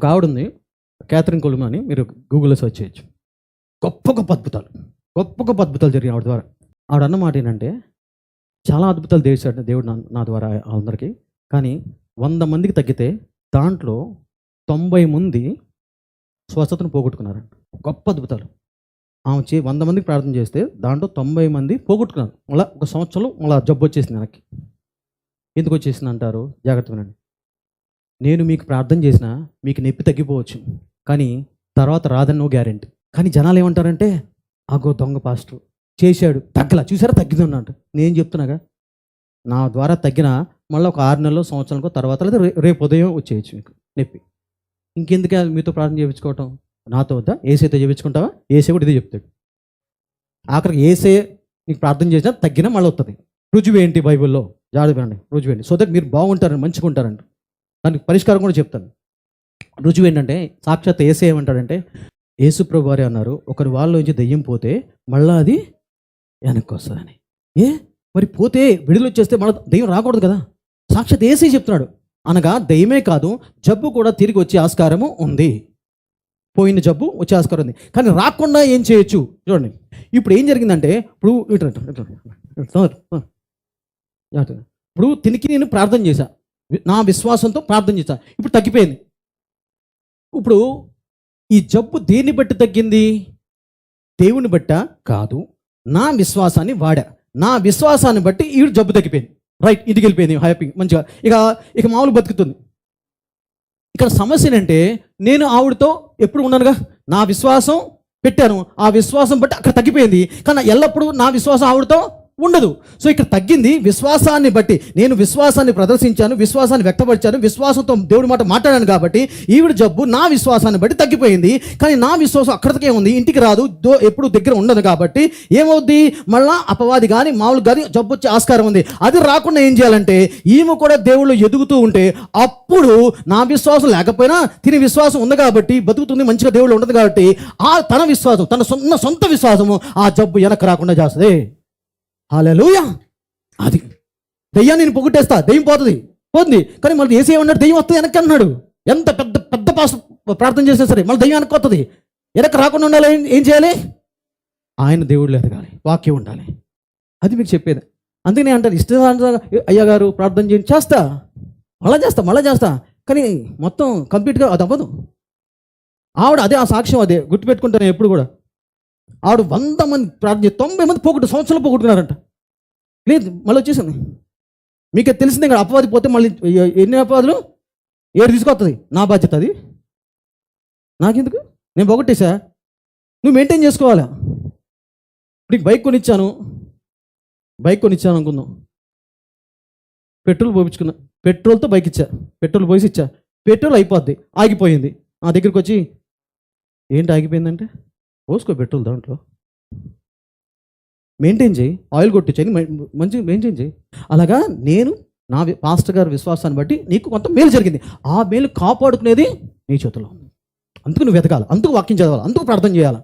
ఒక ఆవిడ ఉంది క్యాథరిన్ కొలుమ అని మీరు గూగుల్లో సెర్చ్ చేయొచ్చు. గొప్ప గొప్ప అద్భుతాలు గొప్ప గొప్ప అద్భుతాలు జరిగిన ఆవిడ ద్వారా. ఆవిడ అన్నమాట ఏంటంటే చాలా అద్భుతాలు చేశాడు దేవుడు నా నా ద్వారా అందరికీ కానీ వంద మందికి తగ్గితే దాంట్లో తొంభై మంది స్వస్థతను పోగొట్టుకున్నారు గొప్ప అద్భుతాలు. ఆమె చే వంద మందికి ప్రార్థన చేస్తే దాంట్లో తొంభై మంది పోగొట్టుకున్నారు. మళ్ళీ ఒక సంవత్సరం మళ్ళీ జబ్బు వచ్చేసింది వెనక్కి. ఎందుకు వచ్చేసింది అంటారు? జాగ్రత్త వినండి. నేను మీకు ప్రార్థన చేసినా మీకు నొప్పి తగ్గిపోవచ్చు. కానీ తర్వాత రాదని నో గ్యారెంటీ. కానీ జనాలు ఏమంటారంటే అగో దొంగ పాస్టర్ చేశాడు తగ్గలా చూసారా తగ్గింది అన్నట్టు నేను చెప్తున్నాగా నా ద్వారా తగ్గిన మళ్ళీ ఒక ఆరు నెలలో సంవత్సరాలకు తర్వాత లేదా రే- రేపు ఉదయం వచ్చేయచ్చు మీకు నొప్పి. ఇంకెందుకు మీతో ప్రార్థన చేయించుకోవటం? నాతో వద్దా? ఏసైతో చేయించుకుంటావా? ఏసే కూడా ఇదే చెప్తాడు. ఆఖరికి ఏసే నీకు ప్రార్థన చేసినా తగ్గినా మళ్ళీ వస్తుంది రుజువు ఏంటి బైబిల్లో? జాగ్రత్త రుజువు ఏంటి? సో దట్ మీరు బాగుంటారని మంచిగా ఉంటారంట దానికి పరిష్కారం కూడా చెప్తాను. రుజువు ఏంటంటే సాక్షాత్ ఏసే ఏమంటాడంటే యేసుప్రభు వారే అన్నారు ఒకరి వాళ్ళ నుంచి దెయ్యం పోతే మళ్ళా అది వెనక్కి వస్తుందని. ఏ? మరి పోతే విడుదల వచ్చేస్తే మళ్ళీ దెయ్యం రాకూడదు కదా? సాక్షాత్ ఏసే చెప్తున్నాడు. అనగా దెయ్యమే కాదు జబ్బు కూడా తిరిగి వచ్చే ఆస్కారము ఉంది. పోయిన జబ్బు వచ్చే ఆస్కారం ఉంది. కానీ రాకుండా ఏం చేయొచ్చు? చూడండి. ఇప్పుడు ఏం జరిగిందంటే ఇప్పుడు ఇప్పుడు తినికి నేను ప్రార్థన చేశా. నా విశ్వాసంతో ప్రార్థన చేస్తాను ఇప్పుడు తగ్గిపోయింది. ఇప్పుడు ఈ జబ్బు దేన్ని బట్టి తగ్గింది? దేవుని బట్ట కాదు నా విశ్వాసాన్ని వాడా. నా విశ్వాసాన్ని బట్టి ఈ జబ్బు తగ్గిపోయింది. రైట్ ఇంటికి వెళ్ళిపోయింది హ్యాపీ మంచిగా. ఇక ఇక మామూలు బతుకుతుంది. ఇక్కడ సమస్య ఏంటంటే నేను ఆవిడతో ఎప్పుడు ఉన్నానుగా? నా విశ్వాసం పెట్టాను. ఆ విశ్వాసం బట్టి అక్కడ తగ్గిపోయింది. కానీ ఎల్లప్పుడూ నా విశ్వాసం ఆవిడతో ఉండదు. సో ఇక్కడ తగ్గింది విశ్వాసాన్ని బట్టి. నేను విశ్వాసాన్ని ప్రదర్శించాను విశ్వాసాన్ని వ్యక్తపరిచాను విశ్వాసంతో దేవుడి మాట మాట్లాడాను కాబట్టి ఈవిడ జబ్బు నా విశ్వాసాన్ని బట్టి తగ్గిపోయింది. కానీ నా విశ్వాసం అక్కడికే ఉంది ఇంటికి రాదు దో ఎప్పుడు దగ్గర ఉండదు కాబట్టి ఏమవుద్ది? మళ్ళా అపవాది కానీ మామూలు కానీ జబ్బు వచ్చే ఆస్కారం ఉంది. అది రాకుండా ఏం చేయాలంటే ఈమె కూడా దేవుళ్ళు ఎదుగుతూ ఉంటే అప్పుడు నా విశ్వాసం లేకపోయినా తిని విశ్వాసం ఉంది కాబట్టి బతుకుతుంది మంచిగా దేవుళ్ళు ఉండదు కాబట్టి ఆ తన విశ్వాసం తన సొంత సొంత విశ్వాసము ఆ జబ్బు వెనక్కి రాకుండా చేస్తుంది. హాలూయా అది దెయ్యాన్ని నేను పొగట్టేస్తా దెయ్యం పోతుంది. పోతుంది. కానీ మళ్ళీ ఏసీ ఏమన్నాడు? దెయ్యం వస్తుంది వెనక్కి అన్నాడు. ఎంత పెద్ద పెద్ద పాస్ ప్రార్థన చేస్తే సరే మళ్ళీ దెయ్యం వెనక్కి వస్తుంది. వెనక్కి రాకుండా ఉండాలి ఏం- చేయాలి? ఆయన దేవుడు లేదు కానీ వాక్యం ఉండాలి. అది మీకు చెప్పేది. అందుకే నేను అంటాను ఇష్టం అయ్యా గారు ప్రార్థన చేయండి చేస్తా. మళ్ళా చేస్తా మళ్ళా చేస్తా. కానీ మొత్తం కంప్లీట్గా అది అవ్వదు. ఆవిడ అదే ఆ సాక్ష్యం అదే గుర్తుపెట్టుకుంటాను ఎప్పుడు కూడా. ఆడు వంద మంది ప్రార్థన తొంభై మంది పోగొట్టు సంవత్సరాలు పోగొట్టుకున్నారంట. లేదు మళ్ళీ వచ్చేసింది. మీకు తెలిసింది తెలిసిందే కదా అపవాది పోతే మళ్ళీ ఎన్ని అపవాదులు? ఏడు తీసుకొస్తుంది నా బాధ్యత అది. నాకెందుకు? నేను పోగొట్టేశా నువ్వు మెయింటైన్ చేసుకోవాలా? ఇప్పుడు నీకు బైక్ కొనిచ్చాను. బైక్ కొనిచ్చాను అనుకుందాం. పెట్రోల్ పోయించుకున్నా. పెట్రోల్తో బైక్ ఇచ్చా. పెట్రోల్ పోసి ఇచ్చా. పెట్రోల్ అయిపోద్ది. ఆగిపోయింది. నా దగ్గరికి వచ్చి ఏంటి ఆగిపోయిందంటే? పోసుకో పెట్రోల్ దాంట్లో. మెయింటైన్ చేయి. ఆయిల్ కొట్టించని మంచిగా మెయింటైన్ చేయి. అలాగా నేను నా పాస్టర్ గారి విశ్వాసాన్ని బట్టి నీకు కొంత మేలు జరిగింది. ఆ మేలు కాపాడుకునేది నీ చేతిలో అందుకు నువ్వు వెతకాలి. అందుకు వాక్యం చదవాలి. అందుకు ప్రార్థన చేయాలి.